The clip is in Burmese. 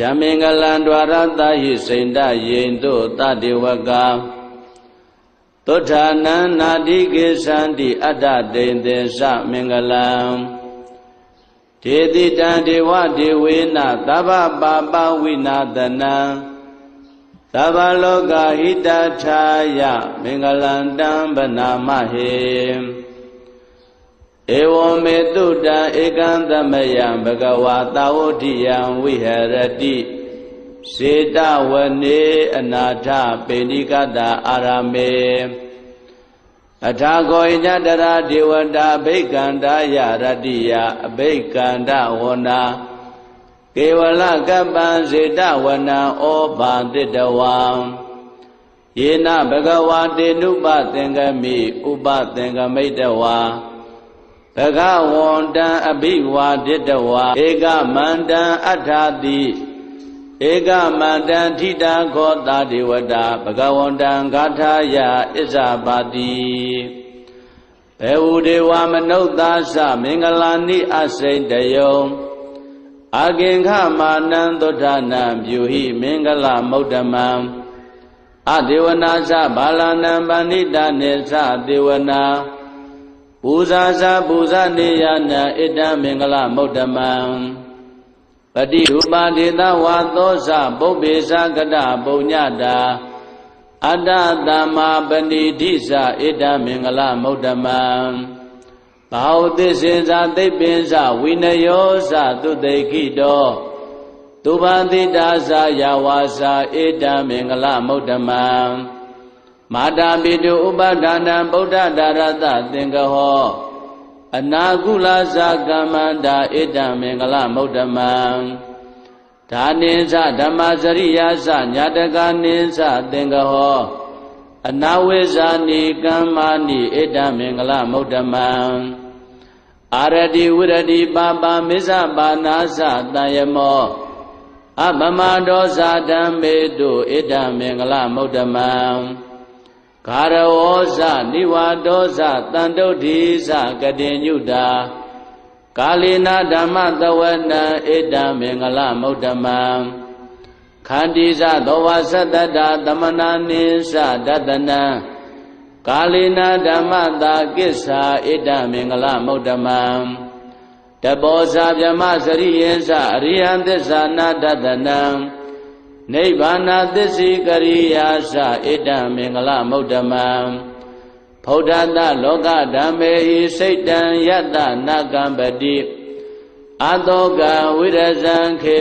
ယမင်္ဂလံ द्वार တာဟိစိန္ဒယေင်တို့တတေဝကသုဋ္ဌာနံနာတိကေသန္တိအတ္တတိန်သေသမင်္ဂလံဒေတိတံဒေဝဒေဝေနသဗ္ဗပါပဝိနာတနံသဗ္ဗလောကဟိတထာယမင်္ဂလံတံဗနာမဟေ ဧဝမေတုတံဧကံသမယံဘဂဝါတာဝတိယံဝိဟရတိစေတဝနေအနာထပေဏိကတာအာရမေအထာကောဣညတရာဒေဝတာအဘိကန္တာယရတ္တိယအဘိကန္တဝနာကေဝလကပ္ပံစေတဝနံဩဘာတိတဝံယေနဘဂဝါတေနုပသင်္ကမိဥပသင်္ကမိတဝါ ဘဂဝန္တံအဘိဝါဒိတဝါဧကမန္တံအထာတိဧကမန္တံထိတာခောတာဒေဝတာဘဂဝန္တံဂါထာယဣဇာပါတိဘေဝဒေဝမနုဿာသမင်္ဂလာနိအစိတယုံအာကင်္ခမာနံသုဒ္ဓနာပြုဟိမင်္ဂလမௌဒ္ဓမံအဒေဝနာသဘာလနံပဏိတနေသဒေဝနာ ပူဇာဇာပူဇာနေယနာဣတံမင်္ဂလမௌဒ္ဓမံပတိရူပဒေသဝါသောဇပုပ္ပေသကတပုညတာအတ္တတမ္မာပဏိတိသဣတံမင်္ဂလမௌဒ္ဓမံဘာဝသစ္စေဇာသိပ္ပင်ဇဝိနယောဇသုတေခိတောသူဘာတိတာဇာယဝါစာဣတံမင်္ဂလမௌဒ္ဓမံ မာတာပိတုဥပဒါနံဗုဒ္ဓဒါရတသင်္ကဟောအနာကုလဇာကမ္မန္တာဣတံမင်္ဂလမௌဒ္ဓမံဒါနိသဓမ္မစရိယာသညာတကနိသသင်္ကဟောအနာဝိဇာနိကမ္မာနိဣတံမင်္ဂလမௌဒ္ဓမံအာရတိဝရတိပါပါမစ္ဆပါနာသတယမောအပမဒောဇာဓမ္မေတုဣတံမင်္ဂလမௌဒ္ဓမံ ဂါရဝောဇနိဝါဒောဇတန်တုဋ္ဌိဇကတိညုတာကာလိနာဓမ္မသဝနံဣတံမင်္ဂလမௌဒ္ဓမံခန္တီဇသောဝသတ္တတာသမနာနိသဒတနံကာလိနာဓမ္မတာကိစ္ဆာဣတံမင်္ဂလမௌဒ္ဓမံတပောဇာဗြဟ္မစရိယေသအရိယံသစ္စာနာဒတနံ နိဗ္ဗာနသစ္စိကရိယာသဣတံမင်္ဂလမௌဒ္ဓမံဖௌဒ္ဓတလောကဓမ္မေဟိစိတ်တံယတနာကံပတိအတောကဝိရဇံခေ